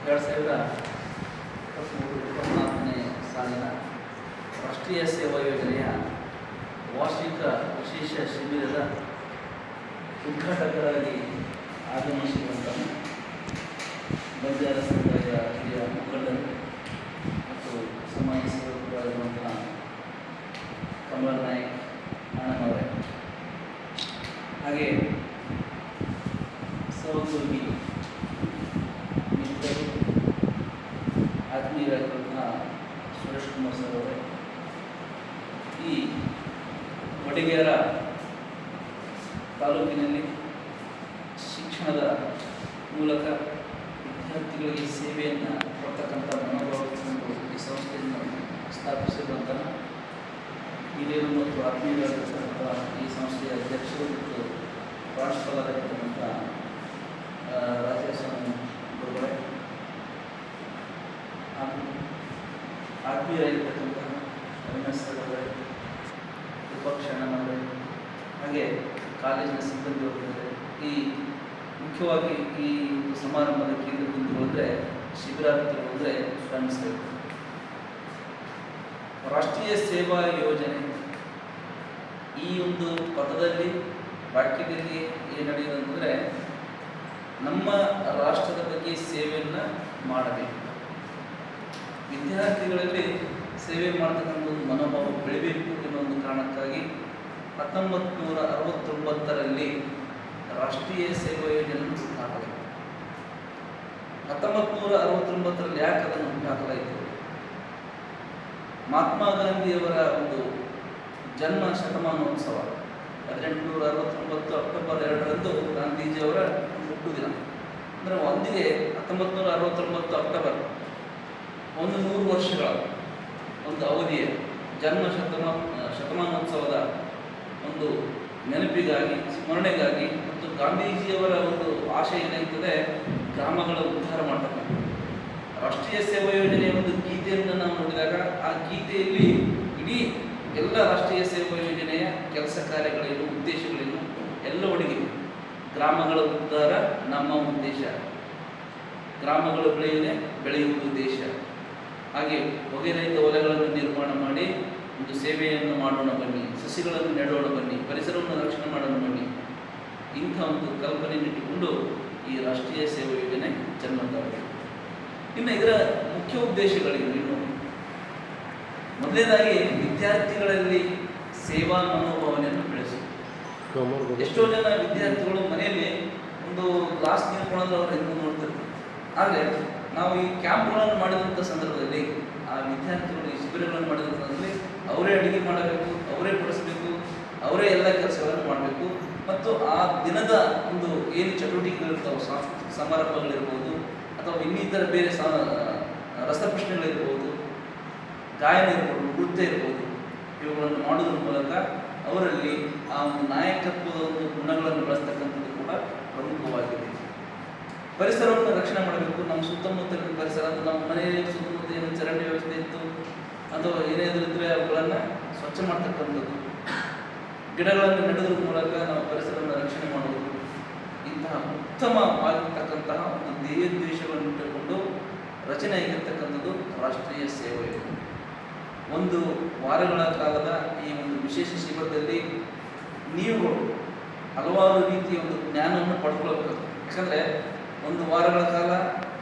ಎರಡು ಸಾವಿರ ಇಪ್ಪತ್ತ್ಮೂರು ಇಪ್ಪತ್ತ್ನಾಲ್ಕನೇ ಸಾಲಿನ ರಾಷ್ಟ್ರೀಯ ಸೇವಾ ಯೋಜನೆಯ ವಾರ್ಷಿಕ ವಿಶೇಷ ಶಿಬಿರದ ಉದ್ಘಾಟಕರಾಗಿ ಆಗಮಿಸಿರುವಂತಹ ಬಂಜಾರ ಸಮುದಾಯದ ಹಿರಿಯ ಮುಖಂಡರು ಮತ್ತು ಸಮಾಜ ಸೇವಕರಾಗಿರುವಂತಹ ಕಮಲ್ ನಾಯಕ್ ಅಣ್ಣನವರೇ ಹಾಗೆ ಸಹೋದ್ಯೋಗಿ ಆತ್ಮೀಯರಾಗಿರುವಂತಹ ಸುರೇಶ್ ಕುಮಾರ್ ಸರ್ ಅವರೇ. ಈ ವಡಿಗೇರ ತಾಲೂಕಿನಲ್ಲಿ ಶಿಕ್ಷಣದ ಮೂಲಕ ವಿದ್ಯಾರ್ಥಿಗಳಿಗೆ ಸೇವೆಯನ್ನು ಕೊಡ್ತಕ್ಕಂಥ ಮನೋಭಾವವನ್ನು ಈ ಸಂಸ್ಥೆಯನ್ನು ಸ್ಥಾಪಿಸಿರುವಂತಹ ಹಿರಿಯರು ಮತ್ತು ಆತ್ಮೀಯರಾಗಿರ್ತಕ್ಕಂಥ ಈ ಸಂಸ್ಥೆಯ ಅಧ್ಯಕ್ಷರು ಮತ್ತು ಪ್ರಾಂಶುಪಾಲರಾಗಿರ್ತಕ್ಕಂಥ ಆ, ರಾಜೇಶ್ ಸ್ವಾಮಿ ಗುರುಗಳೇ ಹಾಗೂ ಅವರೇ ವಿಪಕ್ಷ ಅಣ್ಣನವರೇ ಹಾಗೆ ಕಾಲೇಜಿನ ಸಿಬ್ಬಂದಿ ವರ್ಗದವರೇ, ಈ ಮುಖ್ಯವಾಗಿ ಈ ಸಮಾರಂಭದ ಕೇಂದ್ರ ಬಿಂದುಗಳು ಅಂದರೆ ಶಿಬಿರಾರ್ಥಿಗಳು ಅಂದರೆ ರಾಷ್ಟ್ರೀಯ ಸೇವಾ ಯೋಜನೆ. ಈ ಒಂದು ಪದದಲ್ಲಿ, ವಾಕ್ಯದಲ್ಲಿ ಏನು ನಡೆಯುವುದಂದರೆ ನಮ್ಮ ರಾಷ್ಟ್ರದ ಬಗ್ಗೆ ಸೇವೆಯನ್ನು ಮಾಡಬೇಕು. ವಿದ್ಯಾರ್ಥಿಗಳಲ್ಲಿ ಸೇವೆ ಮಾಡ್ತಕ್ಕಂಥ ಒಂದು ಮನೋಭಾವ ಬೆಳಿಬೇಕು ಎನ್ನುವ ಒಂದು ಕಾರಣಕ್ಕಾಗಿ ಹತ್ತೊಂಬತ್ತು ನೂರ ಅರವತ್ತೊಂಬತ್ತರಲ್ಲಿ ರಾಷ್ಟ್ರೀಯ ಸೇವಾ ಯೋಜನೆಯನ್ನು ಹುಟ್ಟುಹಾಕಲಾಯಿತು ಹತ್ತೊಂಬತ್ತು ನೂರ ಅರವತ್ತೊಂಬತ್ತರಲ್ಲಿ ಯಾಕೆ ಅದನ್ನು ಹಾಕಲಾಯಿತು ಮಹಾತ್ಮ ಗಾಂಧಿಯವರ ಒಂದು ಜನ್ಮ ಶತಮಾನೋತ್ಸವ ಹದಿನೆಂಟುನೂರ ಅರವತ್ತೊಂಬತ್ತು ಅಕ್ಟೋಬರ್ ಎರಡರಂದು ಗಾಂಧೀಜಿಯವರ ಹುಟ್ಟುದಿನ. ಅಂದರೆ ಒಂದಿಗೆ ಹತ್ತೊಂಬತ್ತು ನೂರ ಅರವತ್ತೊಂಬತ್ತು ಅಕ್ಟೋಬರ್ ಒಂದು ನೂರು ವರ್ಷಗಳ ಒಂದು ಅವಧಿಯ ಜನ್ಮ ಶತಮ ಶತಮಾನೋತ್ಸವದ ಒಂದು ನೆನಪಿಗಾಗಿ, ಸ್ಮರಣೆಗಾಗಿ ಮತ್ತು ಗಾಂಧೀಜಿಯವರ ಒಂದು ಆಶಯ ಏನಾಗ್ತದೆ ಗ್ರಾಮಗಳ ಉದ್ಧಾರ ಮಾಡ್ತಕ್ಕಂಥ. ರಾಷ್ಟ್ರೀಯ ಸೇವಾ ಯೋಜನೆಯ ಒಂದು ಗೀತೆಯನ್ನು ನಾವು ನೋಡಿದಾಗ, ಆ ಗೀತೆಯಲ್ಲಿ ಇಡೀ ಎಲ್ಲ ರಾಷ್ಟ್ರೀಯ ಸೇವಾ ಯೋಜನೆಯ ಕೆಲಸ ಕಾರ್ಯಗಳೇನು, ಉದ್ದೇಶಗಳೇನು ಎಲ್ಲ ಒಡಗಿದೆ ಗ್ರಾಮಗಳ ಉದ್ಧಾರ ನಮ್ಮ ಉದ್ದೇಶ. ಗ್ರಾಮಗಳು ಬೆಳೆಯೇ ಬೆಳೆಯುವುದು ದೇಶ. ಹಾಗೆ ಹೊಗೆರಹಿತ ಒಲೆಗಳನ್ನು ನಿರ್ಮಾಣ ಮಾಡಿ ಒಂದು ಸೇವೆಯನ್ನು ಮಾಡೋಣ ಬನ್ನಿ, ಸಸಿಗಳನ್ನು ನೆಡೋಣ ಬನ್ನಿ, ಪರಿಸರವನ್ನು ರಕ್ಷಣೆ ಮಾಡೋಣ ಬನ್ನಿ. ಇಂಥ ಒಂದು ಕಲ್ಪನೆಯನ್ನಿಟ್ಟುಕೊಂಡು ಈ ರಾಷ್ಟ್ರೀಯ ಸೇವಾ ಯೋಜನೆ ಜನ್ಮ ತಾಳಿದೆ ಇನ್ನು ಇದರ ಮುಖ್ಯ ಉದ್ದೇಶಗಳೇನು? ಇನ್ನು ಮೊದಲನೇದಾಗಿ ವಿದ್ಯಾರ್ಥಿಗಳಲ್ಲಿ ಸೇವಾ ಮನೋಭಾವನೆಯನ್ನು ಬೆಳೆಸಿ. ಎಷ್ಟೋ ಜನ ವಿದ್ಯಾರ್ಥಿಗಳು ಮನೆಯಲ್ಲಿ ಒಂದು ಕ್ಲಾಸ್ ನೀರು ಅವರು ಅವ್ರು ಹೆಂಗೆ ಆದರೆ ನಾವು ಈ ಕ್ಯಾಂಪ್ಗಳನ್ನು ಮಾಡಿದಂಥ ಸಂದರ್ಭದಲ್ಲಿ, ಆ ವಿದ್ಯಾರ್ಥಿಗಳು ಈ ಶಿಬಿರಗಳನ್ನು ಮಾಡಿದಂಥ ಸಂದರ್ಭದಲ್ಲಿ ಅವರೇ ಅಡುಗೆ ಮಾಡಬೇಕು, ಅವರೇ ಬಳಸಬೇಕು ಅವರೇ ಎಲ್ಲ ಕೆಲಸಗಳನ್ನು ಮಾಡಬೇಕು. ಮತ್ತು ಆ ದಿನದ ಒಂದು ಏನು ಚಟುವಟಿಕೆಗಳಿರ್ತಾವೆ ಸಾಂಸ್ಕೃತಿಕ ಸಮಾರಂಭಗಳಿರ್ಬೋದು, ಅಥವಾ ಇನ್ನಿತರ ಬೇರೆ ಸಾ, ರಸಪ್ರಶ್ನೆಗಳಿರ್ಬೋದು, ಗಾಯನ ಇರ್ಬೋದು, ನೃತ್ಯ ಇರ್ಬೋದು, ಇವುಗಳನ್ನು ಮಾಡೋದ್ರ ಮೂಲಕ ಅವರಲ್ಲಿ ಆ ಒಂದು ನಾಯಕತ್ವದ ಒಂದು ಗುಣಗಳನ್ನು ಬಳಸ್ತಕ್ಕಂಥದ್ದು ಕೂಡ ಪ್ರಮುಖವಾಗಿದೆ. ಪರಿಸರವನ್ನು ರಕ್ಷಣೆ ಮಾಡಬೇಕು. ನಮ್ಮ ಸುತ್ತಮುತ್ತಲಿನ ಪರಿಸರ ಅಥವಾ ನಮ್ಮ ಮನೆಯ ಸುತ್ತಮುತ್ತ ಏನು ಚರಂಡಿ ವ್ಯವಸ್ಥೆ ಇತ್ತು ಅಥವಾ ಏನೇ ಇದ್ದರೆ ಅವುಗಳನ್ನು ಸ್ವಚ್ಛ ಮಾಡ್ತಕ್ಕಂಥದ್ದು. ಗಿಡಗಳನ್ನು ನೆಡೋದ್ರ ಮೂಲಕ ನಾವು ಪರಿಸರವನ್ನು ರಕ್ಷಣೆ ಮಾಡುವುದು. ಇಂತಹ ಉತ್ತಮವಾಗಿರ್ತಕ್ಕಂತಹ ಒಂದು ಧ್ಯೇಯೋದ್ದೇಶವನ್ನು ಇಟ್ಟುಕೊಂಡು ರಚನೆ ಆಗಿರ್ತಕ್ಕಂಥದ್ದು ರಾಷ್ಟ್ರೀಯ ಸೇವಾ. ಯೋಜನೆ ಒಂದು ವಾರಗಳ ಕಾಲದ ಈ ಒಂದು ವಿಶೇಷ ಶಿಬಿರದಲ್ಲಿ ನೀವು ಹಲವಾರು ರೀತಿಯ ಒಂದು ಜ್ಞಾನವನ್ನು ಪಡ್ಕೊಳ್ಬೇಕು ಯಾಕಂದರೆ ಒಂದು ವಾರಗಳ ಕಾಲ